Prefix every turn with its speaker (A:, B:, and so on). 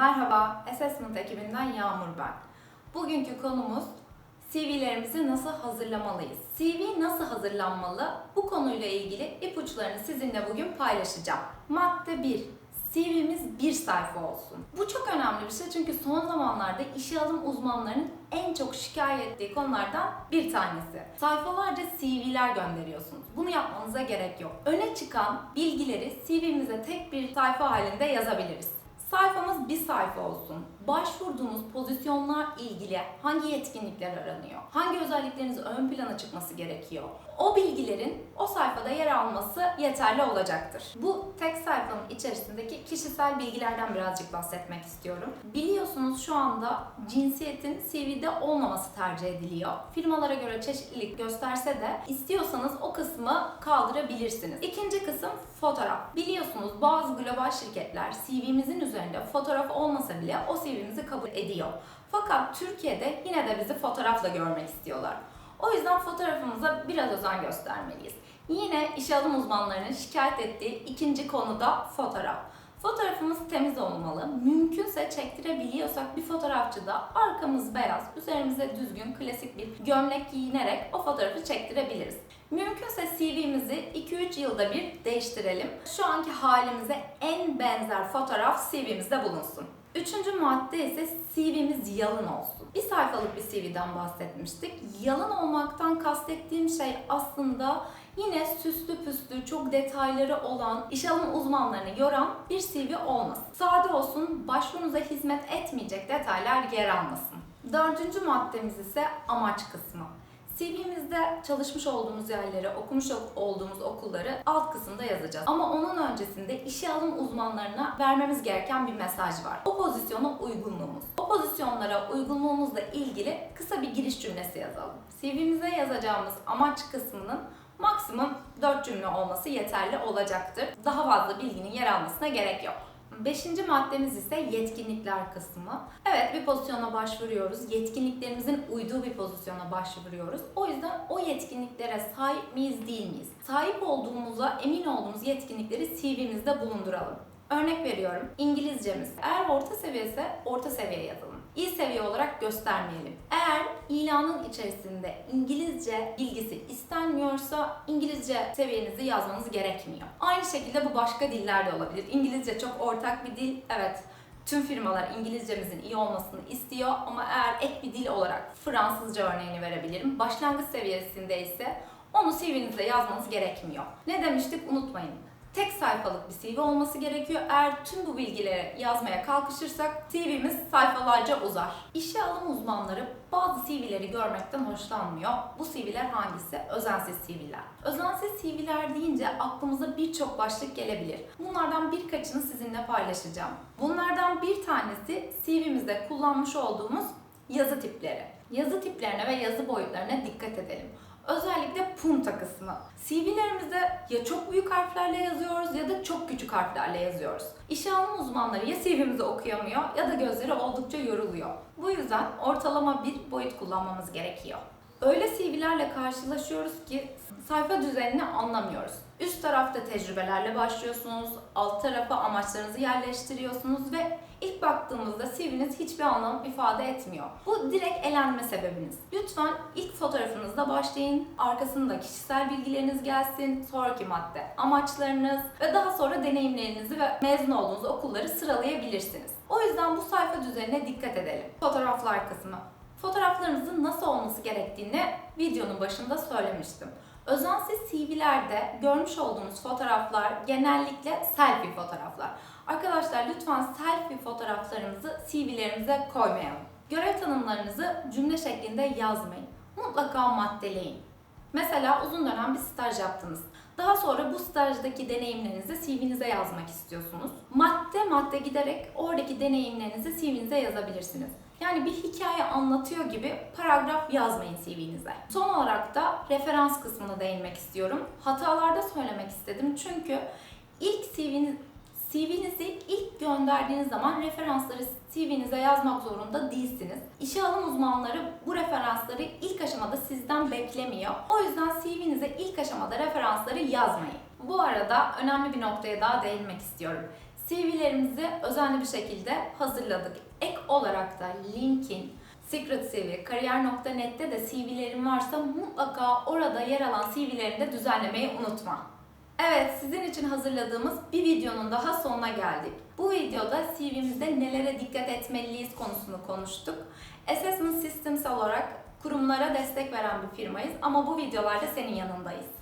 A: Merhaba, Assessment ekibinden Yağmur ben. Bugünkü konumuz CV'lerimizi nasıl hazırlamalıyız? CV nasıl hazırlanmalı? Bu konuyla ilgili ipuçlarını sizinle bugün paylaşacağım. Madde 1. CV'miz bir sayfa olsun. Bu çok önemli bir şey çünkü son zamanlarda işe alım uzmanlarının en çok şikayet ettiği konulardan bir tanesi. Sayfalarca CV'ler gönderiyorsunuz. Bunu yapmanıza gerek yok. Öne çıkan bilgileri CV'mize tek bir sayfa halinde yazabiliriz. Sayfamız bir sayfa olsun. Başvurduğunuz pozisyonlar ilgili hangi yetkinlikler aranıyor? Hangi özellikleriniz ön plana çıkması gerekiyor? O bilgilerin o sayfada yer alması yeterli olacaktır. Bu tek sayfanın içerisindeki kişisel bilgilerden birazcık bahsetmek istiyorum. Biliyorsunuz şu anda cinsiyetin CV'de olmaması tercih ediliyor. Firmalara göre çeşitlilik gösterse de istiyorsanız o kısmı kaldırabilirsiniz. İkinci kısım fotoğraf. Biliyorsunuz bazı global şirketler CV'mizin üzerinde fotoğraf olmasa bile o CV'mizi kabul ediyor. Fakat Türkiye'de yine de bizi fotoğrafla görmek istiyorlar. O yüzden fotoğrafımıza biraz özen göstermeliyiz. Yine işe alım uzmanlarının şikayet ettiği ikinci konu da fotoğraf. Fotoğrafımız temiz olmalı. Mümkünse çektirebiliyorsak bir fotoğrafçı da arkamız beyaz, üzerimize düzgün, klasik bir gömlek giyinerek o fotoğrafı çektirebiliriz. Mümkünse CV'mizi 2-3 yılda bir değiştirelim. Şu anki halimize en benzer fotoğraf CV'mizde bulunsun. Üçüncü madde ise CV'miz yalın olsun. Bir sayfalık bir CV'den bahsetmiştik. Yalın olmaktan kastettiğim şey aslında yine süslü püslü, çok detayları olan, iş alım uzmanlarını yoran bir CV olmasın. Sade olsun, başvurunuza hizmet etmeyecek detaylar yer almasın. Dördüncü maddemiz ise amaç kısmı. CV'mizde çalışmış olduğumuz yerleri, okumuş olduğumuz okulları alt kısımda yazacağız. Ama onun öncesinde işe alım uzmanlarına vermemiz gereken bir mesaj var. O pozisyona uygunluğumuz. O pozisyonlara uygunluğumuzla ilgili kısa bir giriş cümlesi yazalım. CV'mize yazacağımız amaç kısmının maksimum 4 cümle olması yeterli olacaktır. Daha fazla bilginin yer almasına gerek yok. Beşinci maddemiz ise yetkinlikler kısmı. Evet bir pozisyona başvuruyoruz. Yetkinliklerimizin uyduğu bir pozisyona başvuruyoruz. O yüzden o yetkinliklere sahip miyiz değil miyiz? Sahip olduğumuza emin olduğumuz yetkinlikleri CV'mizde bulunduralım. Örnek veriyorum İngilizcemiz. Eğer orta seviye ise orta seviye yazalım. İyi seviye olarak göstermeyelim. Eğer ilanın içerisinde İngilizce bilgisi istenmiyorsa İngilizce seviyenizi yazmanız gerekmiyor. Aynı şekilde bu başka dillerde olabilir. İngilizce çok ortak bir dil. Evet Tüm firmalar İngilizcemizin iyi olmasını istiyor ama eğer ek bir dil olarak Fransızca örneğini verebilirim. Başlangıç seviyesinde ise onu CV'nize yazmanız gerekmiyor. Ne demiştik unutmayın. Tek sayfalık bir CV olması gerekiyor. Eğer tüm bu bilgileri yazmaya kalkışırsak CV'miz sayfalarca uzar. İşe alım uzmanları bazı CV'leri görmekten hoşlanmıyor. Bu CV'ler hangisi? Özensiz CV'ler. Özensiz CV'ler deyince aklımıza birçok başlık gelebilir. Bunlardan birkaçını sizinle paylaşacağım. Bunlardan bir tanesi CV'mizde kullanmış olduğumuz yazı tipleri. Yazı tiplerine ve yazı boyutlarına dikkat edelim. Özellikle punta kısmı. CV'lerimizde ya çok büyük harflerle yazıyoruz ya da çok küçük harflerle yazıyoruz. İşe alım uzmanları ya CV'mizi okuyamıyor ya da gözleri oldukça yoruluyor. Bu yüzden ortalama bir boyut kullanmamız gerekiyor. Öyle CV'lerle karşılaşıyoruz ki sayfa düzenini anlamıyoruz. Üst tarafta tecrübelerle başlıyorsunuz, alt tarafa amaçlarınızı yerleştiriyorsunuz ve ilk baktığımızda CV'niz hiçbir anlam ifade etmiyor. Bu direkt elenme sebebiniz. Lütfen ilk fotoğrafınızla başlayın, arkasında kişisel bilgileriniz gelsin, sonraki madde amaçlarınız ve daha sonra deneyimlerinizi ve mezun olduğunuz okulları sıralayabilirsiniz. O yüzden bu sayfa düzenine dikkat edelim. Fotoğraflar kısmı. Fotoğraflarınızın nasıl olması gerektiğini videonun başında söylemiştim. Özensiz CV'lerde görmüş olduğunuz fotoğraflar genellikle selfie fotoğraflar. Arkadaşlar lütfen selfie fotoğraflarımızı CV'lerimize koymayalım. Görev tanımlarınızı cümle şeklinde yazmayın. Mutlaka maddeleyin. Mesela uzun dönem bir staj yaptınız. Daha sonra bu stajdaki deneyimlerinizi CV'nize yazmak istiyorsunuz. Madde madde giderek oradaki deneyimlerinizi CV'nize yazabilirsiniz. Yani bir hikaye anlatıyor gibi paragraf yazmayın CV'nize. Son olarak da referans kısmına değinmek istiyorum. Hatalarda söylemek istedim çünkü ilk CV'niz CV'nizi ilk gönderdiğiniz zaman referansları CV'nize yazmak zorunda değilsiniz. İşe alım uzmanları bu referansları ilk aşamada sizden beklemiyor. O yüzden CV'nize ilk aşamada referansları yazmayın. Bu arada önemli bir noktaya daha değinmek istiyorum. CV'lerimizi özenli bir şekilde hazırladık. Ek olarak da LinkedIn, Secret CV, kariyer.net'te de CV'lerin varsa mutlaka orada yer alan CV'lerini de düzenlemeyi unutma. Evet, sizin için hazırladığımız bir videonun daha sonuna geldik. Bu videoda CV'mizde nelere dikkat etmeliyiz konusunu konuştuk. Assessment Systems olarak kurumlara destek veren bir firmayız ama bu videolarda senin yanındayız.